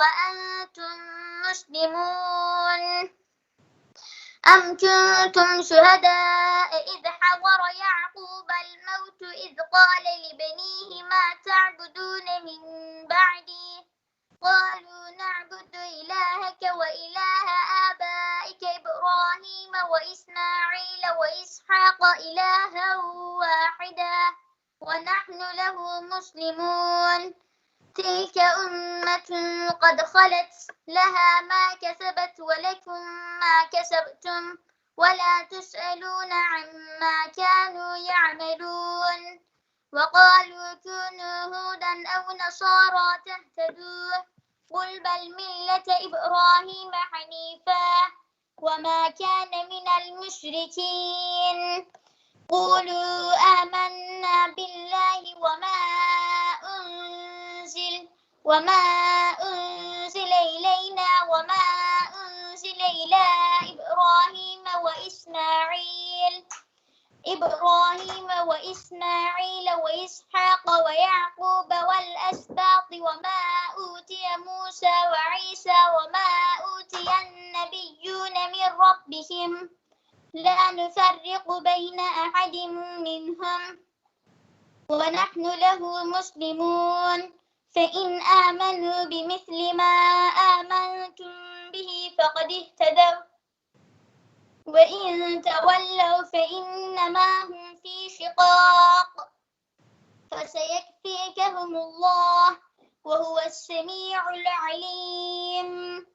وأنتم مسلمون. أم كنتم شهداء إذ حضر يعقوب الموت إذ قال لبنيه ما تعبدون من بعدي؟ قالوا نعبد إلهك وإله آبائك إبراهيم وإسماعيل وإسحاق إلها واحدا ونحن له مسلمون. تلك أمة قد خلت لها ما كسبت ولكم ما كسبتم ولا تسألون عما كانوا يعملون وقالوا كونوا هودا أو نصارى تهتدوا قل بل ملة إبراهيم حنيفا وما كان من المشركين قولوا آمنا بالله وما وما أنزل إلينا وما أنزل إلى إبراهيم وإسماعيل إبراهيم وإسماعيل وإسحاق ويعقوب والأسباط وما أوتي موسى وعيسى وما أوتي النبيون من ربهم لا نفرق بين أحد منهم ونحن له مسلمون. فإن آمنوا بمثل ما آمنتم به فقد اهتدوا. وإن تولوا فإنما هم في شقاق. فسيكفيكهم الله وهو السميع العليم.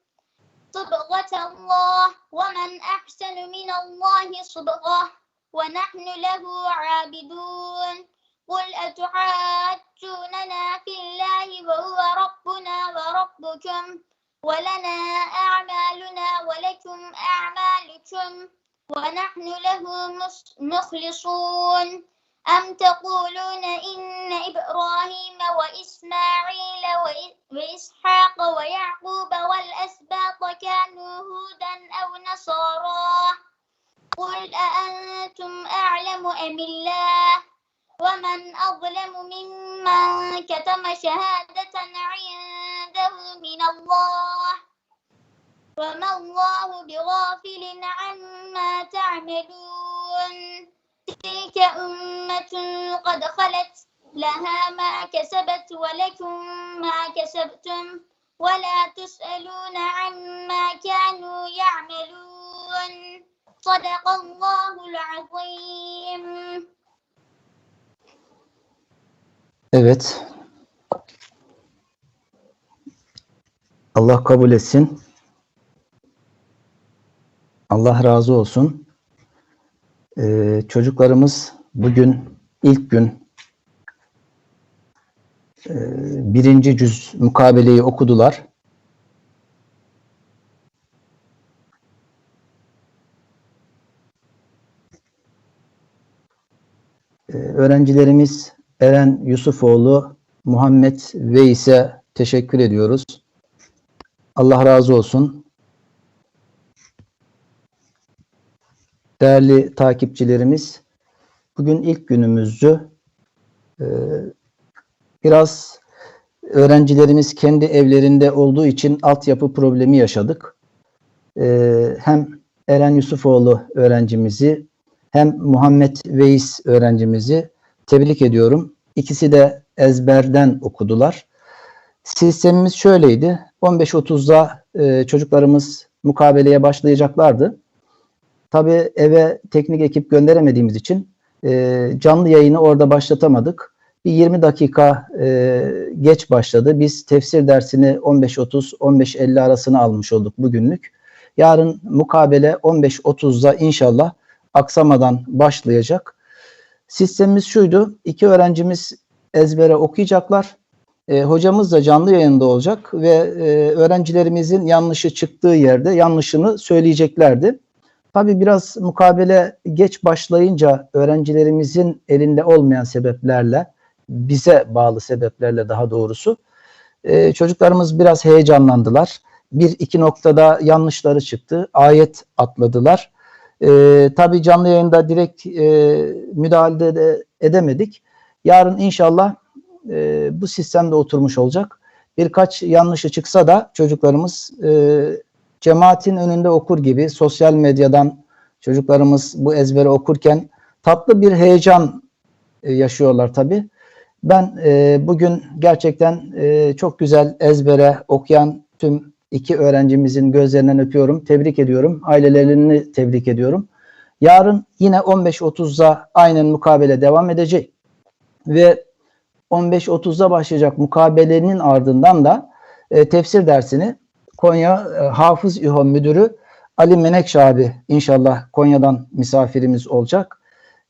صبغة الله ومن أحسن من الله صبغة ونحن له عابدون. وربكم ولنا أعمالنا ولكم أعمالكم ونحن له مخلصون. أم تقولون إن إبراهيم وإسماعيل وإ- وإسحاق ويعقوب والأسباط كانوا هودا أو نصارى قل أأنتم أعلم أم الله؟ ومن أظلم ممن كتم شهادة عنده من الله. وما الله بغافل عما تعملون. تلك أمة قد خلت لها ما كسبت ولكم ما كسبتم. ولا تسألون عما كانوا يعملون. صدق الله العظيم. Evet. Allah kabul etsin. Allah razı olsun. Ee, çocuklarımız bugün ilk gün e, birinci cüz mukabeleyi okudular. Ee, öğrencilerimiz Eren Yusufoğlu, Muhammed Veys'e teşekkür ediyoruz. Allah razı olsun. Değerli takipçilerimiz, bugün ilk günümüzdü. Ee, biraz öğrencilerimiz kendi evlerinde olduğu için altyapı problemi yaşadık. Ee, hem Eren Yusufoğlu öğrencimizi hem Muhammed Veys öğrencimizi tebrik ediyorum. İkisi de ezberden okudular. Sistemimiz şöyleydi. 15.30'da e, çocuklarımız mukabeleye başlayacaklardı. Tabii eve teknik ekip gönderemediğimiz için e, canlı yayını orada başlatamadık. Bir 20 dakika e, geç başladı. Biz tefsir dersini 15.30-15.50 arasına almış olduk bugünlük. Yarın mukabele 15.30'da inşallah aksamadan başlayacak. Sistemimiz şuydu. İki öğrencimiz ezbere okuyacaklar. E, hocamız da canlı yayında olacak ve e, öğrencilerimizin yanlışı çıktığı yerde yanlışını söyleyeceklerdi. Tabii biraz mukabele geç başlayınca öğrencilerimizin elinde olmayan sebeplerle, bize bağlı sebeplerle daha doğrusu, e, çocuklarımız biraz heyecanlandılar. Bir iki noktada yanlışları çıktı. Ayet atladılar. E, tabii canlı yayında direkt e, müdahale de edemedik. Yarın inşallah e, bu sistemde oturmuş olacak. birkaç yanlışı çıksa da çocuklarımız e, cemaatin önünde okur gibi sosyal medyadan çocuklarımız bu ezberi okurken tatlı bir heyecan e, yaşıyorlar tabii. Ben e, bugün gerçekten e, çok güzel ezbere okuyan tüm iki öğrencimizin gözlerinden öpüyorum. Tebrik ediyorum. Ailelerini tebrik ediyorum. Yarın yine 15.30'da aynen mukabele devam edecek. Ve 15.30'da başlayacak mukabelenin ardından da e, tefsir dersini Konya e, Hafız İHO Müdürü Ali Menekşe abi inşallah Konya'dan misafirimiz olacak.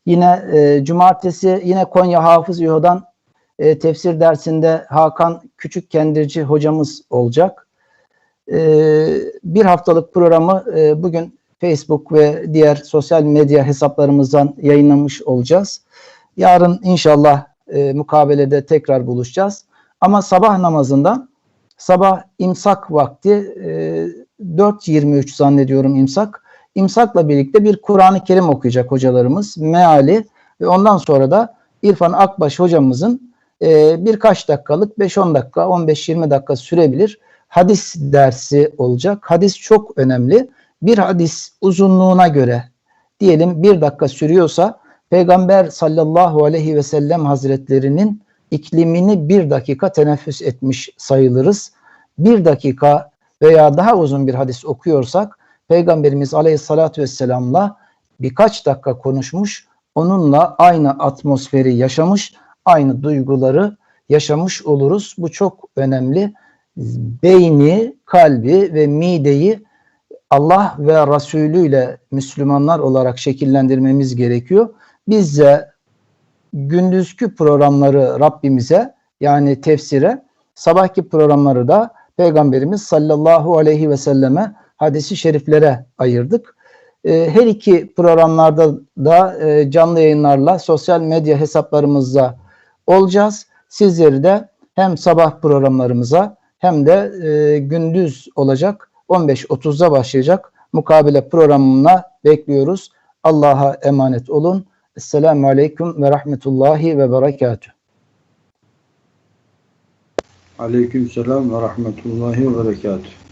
Yine e, cumartesi yine Konya Hafız İHO'dan e, tefsir dersinde Hakan Küçükkendirci hocamız olacak. E, bir haftalık programı e, bugün Facebook ve diğer sosyal medya hesaplarımızdan yayınlamış olacağız. Yarın inşallah e, mukabelede tekrar buluşacağız. Ama sabah namazında sabah imsak vakti e, 4.23 zannediyorum imsak. İmsakla birlikte bir Kur'an-ı Kerim okuyacak hocalarımız. Meali ve ondan sonra da İrfan Akbaş hocamızın e, birkaç dakikalık 5-10 dakika 15-20 dakika sürebilir hadis dersi olacak. Hadis çok önemli. Bir hadis uzunluğuna göre diyelim bir dakika sürüyorsa Peygamber sallallahu aleyhi ve sellem hazretlerinin iklimini bir dakika teneffüs etmiş sayılırız. Bir dakika veya daha uzun bir hadis okuyorsak Peygamberimiz aleyhissalatü vesselamla birkaç dakika konuşmuş, onunla aynı atmosferi yaşamış, aynı duyguları yaşamış oluruz. Bu çok önemli. Beyni, kalbi ve mideyi Allah ve Resulü ile Müslümanlar olarak şekillendirmemiz gerekiyor. Biz de gündüzkü programları Rabbimize yani tefsire, sabahki programları da Peygamberimiz sallallahu aleyhi ve selleme hadisi şeriflere ayırdık. Ee, Her iki programlarda da e, canlı yayınlarla sosyal medya hesaplarımızda olacağız. Sizleri de hem sabah programlarımıza hem de e, gündüz olacak 15.30'da başlayacak mukabele programına bekliyoruz. Allah'a emanet olun. Esselamu Aleyküm ve Rahmetullahi ve Berekatüh. Aleykümselam ve rahmetullahi ve berekatuhu.